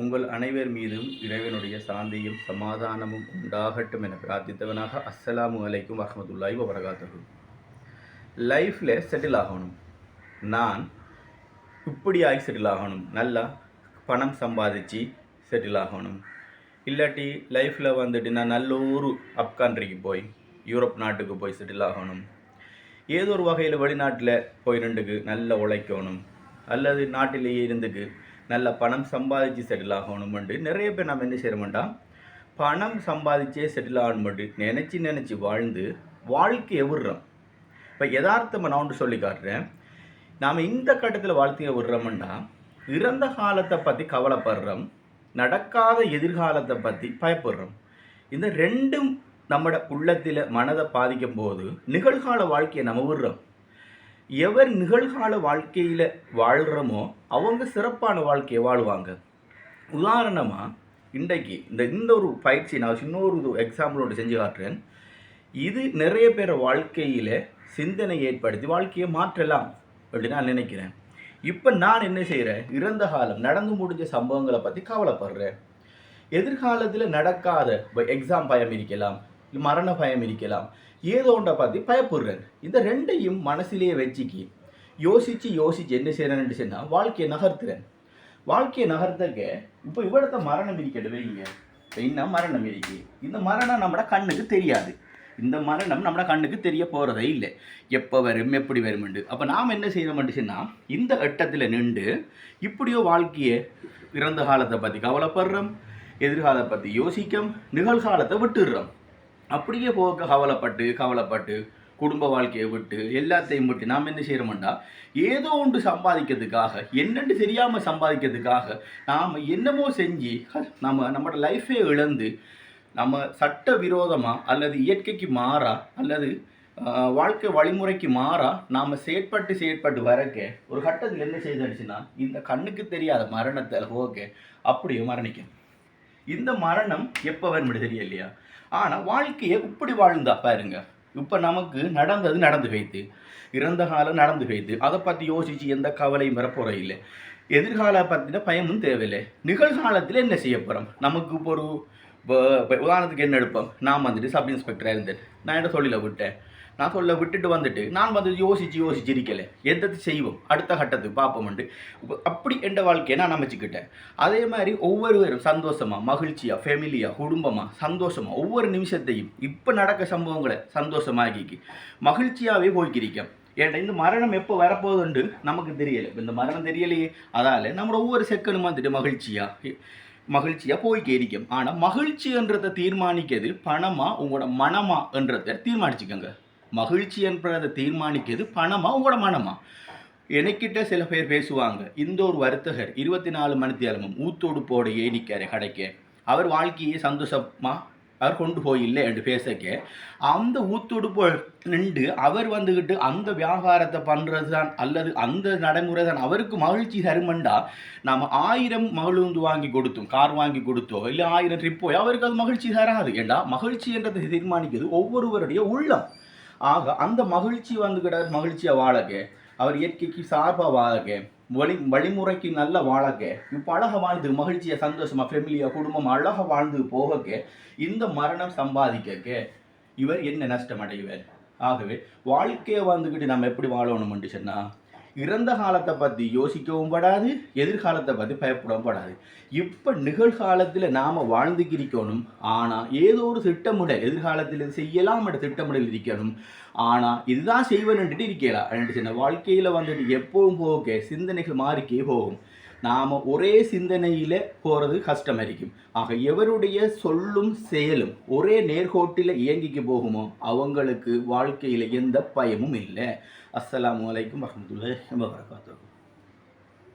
உங்கள் அனைவர் மீதும் இறைவனுடைய சாந்தியும் சமாதானமும் உண்டாகட்டும் என பிரார்த்தித்தவனாக அஸ்ஸலாமு அலைக்கும் வரமத்துல்லாஹி வரகாத்தகு லைஃப்பில் செட்டில் ஆகணும். நான் இப்படியாகி செட்டில் ஆகணும். நல்லா பணம் சம்பாதிச்சு செட்டில் ஆகணும். இல்லாட்டி லைஃப்பில் வந்துட்டு நான் நல்ல ஒரு அப் கண்ட்ரிக்கு போய் யூரோப் நாட்டுக்கு போய் செட்டில் ஆகணும். ஏதோ ஒரு வகையில் வெளிநாட்டில் போய் ரெண்டுக்கு நல்லா உழைக்கணும். அல்லது நாட்டிலேயே இருந்துக்கு நல்ல பணம் சம்பாதிச்சு செட்டில் ஆகணுமெண்டு நிறைய பேர் நம்ம என்ன செய்கிறோம்டா பணம் சம்பாதிச்சே செட்டில் ஆகணுமெண்டு நினச்சி நினச்சி வாழ்ந்து வாழ்க்கையை விடுறோம். இப்போ யதார்த்தமாக நான் ஒன்று சொல்லி காட்டுறேன். நாம் இந்த கட்டத்தில் வாழ்க்கையை விடுறோம்னா இறந்த காலத்தை பற்றி கவலைப்படுறோம் நடக்காத எதிர்காலத்தை பற்றி பயப்படுறோம். இந்த ரெண்டும் நம்மட உள்ளத்தில் மனதை பாதிக்கும் போது நிகழ்கால வாழ்க்கையை நம்ம விடுறோம். எவர் நிகழ்கால வாழ்க்கையில் வாழ்கிறோமோ அவங்க சிறப்பான வாழ்க்கையை வாழ்வாங்க. உதாரணமாக இன்றைக்கு இந்த இந்த ஒரு பயிற்சி நான் இன்னொரு எக்ஸாம்பிளோடு செஞ்சு காட்டுறேன். இது நிறைய பேர் வாழ்க்கையில் சிந்தனை ஏற்படுத்தி வாழ்க்கையை மாற்றலாம் அப்படின்னு நான் நினைக்கிறேன். இப்போ நான் என்ன செய்கிறேன் இறந்த காலம் நடந்து முடிஞ்ச சம்பவங்களை பற்றி கவலைப்படுறேன். எதிர்காலத்தில் நடக்காத எக்ஸாம் பயம் இருக்கலாம் மரண பயம் இருக்கலாம். ஏதோ ஒன்றை பார்த்து பயப்படுறேன் இந்த ரெண்டையும் மனசிலேயே வச்சுக்கி யோசித்து யோசித்து என்ன செய்கிறேன்னு சொன்னால் வாழ்க்கையை நகர்த்துறேன் வாழ்க்கையை நகர்த்தக்க இப்போ இவ்வளத்த மரணம் இருக்கிறது வைங்க. என்ன மரணம் இருக்கு? இந்த மரணம் நம்மள கண்ணுக்கு தெரியாது. இந்த மரணம் நம்ம கண்ணுக்கு தெரிய போகிறதே இல்லை. எப்போ வரும் எப்படி வருமெண்டு அப்போ நாம் என்ன செய்யணும்னு சொன்னால் இந்த எட்டத்தில் நின்று இப்படியோ வாழ்க்கையை இறந்த காலத்தை பற்றி கவலைப்படுறோம் எதிர்காலத்தை பற்றி யோசிக்கும் நிகழ்காலத்தை விட்டுடுறோம் அப்படியே போக கவலைப்பட்டு கவலைப்பட்டு குடும்ப வாழ்க்கையை விட்டு எல்லாத்தையும் விட்டு நாம் என்ன செய்கிறோம்டா ஏதோ ஒன்று சம்பாதிக்கிறதுக்காக என்னென்று தெரியாமல் சம்பாதிக்கிறதுக்காக நாம் என்னமோ செஞ்சு நம்ம நம்மளோட லைஃபே இழந்து நம்ம சட்ட விரோதமாக அல்லது இயற்கைக்கு மாறா அல்லது வாழ்க்கை வழிமுறைக்கு மாறா நாம் செயற்பட்டு செயற்பட்டு வரக்க ஒரு கட்டத்தில் என்ன செய்துச்சுன்னா இந்த கண்ணுக்கு தெரியாத மரணத்தை ஓகே அப்படியே மரணிக்கும் இந்த மரணம் எப்போ வரும்னு தெரியலையா? ஆனால் வாழ்க்கையை இப்படி வாழ்ந்தா பாருங்க. இப்போ நமக்கு நடந்தது நடந்து வைத்து இறந்த காலம் நடந்து வைத்து அதை பற்றி யோசித்து எந்த கவலையும் வரப்போகிற இல்லை. எதிர்கால பற்றின பயமும் தேவையில்லை. நிகழ்காலத்தில் என்ன செய்ய போகிறோம் நமக்கு இப்போ ஒரு உதாரணத்துக்கு என்ன எடுப்போம்? நான் வந்துட்டு சப் இன்ஸ்பெக்டராக இருந்தேன். நான் என்ன சொல்லில விட்டேன்? நான் சொல்ல விட்டுட்டு வந்துட்டு நான் வந்து யோசித்து யோசிச்சு இருக்கல. எந்தது செய்வோம்? அடுத்த கட்டத்துக்கு பார்ப்போம்ண்டு அப்படி எந்த வாழ்க்கையை நான் அமைச்சுக்கிட்டேன். அதே மாதிரி ஒவ்வொருவரும் சந்தோஷமாக மகிழ்ச்சியாக ஃபேமிலியாக குடும்பமாக சந்தோஷமாக ஒவ்வொரு நிமிஷத்தையும் இப்போ நடக்க சம்பவங்களை சந்தோஷமாக்கி மகிழ்ச்சியாகவே போய்க்கிரிக்கும் ஏன்னா இந்த மரணம் எப்போ வரப்போகுதுண்டு? நமக்கு தெரியலை. இந்த மரணம் தெரியலையே. அதால் நம்ம ஒவ்வொரு செகண்டும் வந்துட்டு மகிழ்ச்சியாக மகிழ்ச்சியாக போய்க்கே இருக்கும் ஆனால் மகிழ்ச்சின்றதை தீர்மானிக்கிறது பணமா உங்களோட மனமா என்றதை தீர்மானிச்சுக்கோங்க. மகிழ்ச்சி என்றதை தீர்மானிக்கிறது பணமா உங்களோட மனமா எனக்கிட்ட சில பேர் பேசுவாங்க இந்த ஒரு வர்த்தகர் இருபத்தி நாலு மணித்தியாலமும் ஊத்தோடு போட ஏனிக்காரு கடைக்கு. அவர் வாழ்க்கையை சந்தோஷமா அவர் கொண்டு போயில்லை என்று பேசக்க. அந்த ஊத்தோடு போ நின்று அவர் வந்துக்கிட்டு அந்த வியாபாரத்தை பண்ணுறது தான் அல்லது அந்த நடைமுறை தான் அவருக்கு மகிழ்ச்சி தருமண்டா நாம் ஆயிரம் மகிழ்ந்து வாங்கி கொடுத்தோம் கார் வாங்கி கொடுத்தோ இல்லை ஆயிரம் ட்ரிப் அவருக்கு அது மகிழ்ச்சி தராது. ஏண்டா? மகிழ்ச்சி என்றதை தீர்மானிக்கிறது ஒவ்வொருவருடைய உள்ளம். ஆக அந்த மகிழ்ச்சி வந்துக்கிட்ட மகிழ்ச்சியாக வாழக அவர் இயற்கைக்கு சார்பாக வாழக வழி வழிமுறைக்கு நல்ல வாழக இப்போ அழகாக வாழ்ந்து மகிழ்ச்சியாக சந்தோஷமாக ஃபேமிலியாக குடும்பம் அழகாக வாழ்ந்து போகக்க இந்த மரணம் சம்பாதிக்க இவர் என்ன நஷ்டம் அடைவர்? ஆகவே வாழ்க்கையை வந்துக்கிட்டு நம்ம எப்படி வாழணும்னு சொன்னால் இறந்த காலத்தை பற்றி யோசிக்கவும் படாது எதிர்காலத்தை பற்றி பயப்படவும் படாது. இப்போ நிகழ்காலத்தில் நாம் வாழ்ந்துக்கிரிக்கணும் ஆனால் ஏதோ ஒரு திட்டமிடல் எதிர்காலத்தில் செய்யலாம் என்ற திட்டமிடல் இருக்கணும். ஆனால் இதுதான் செய்வன்ட்டு இருக்கலாம் ரெண்டு சின்ன வாழ்க்கையில் வந்துட்டு எப்பவும் போக சிந்தனைகள் மாறிக்கே போகும். நாம் ஒரே சிந்தனையில் போகிறது கஷ்டம் ஆக எவருடைய சொல்லும் செயலும் ஒரே நேர்கோட்டில் இயங்கிக்கு போகுமோ அவங்களுக்கு வாழ்க்கையில் எந்த பயமும் இல்லை. அஸ்லாம் வலைக்கும் வரமத்துல்லாஹி வபரகாத்துஹு.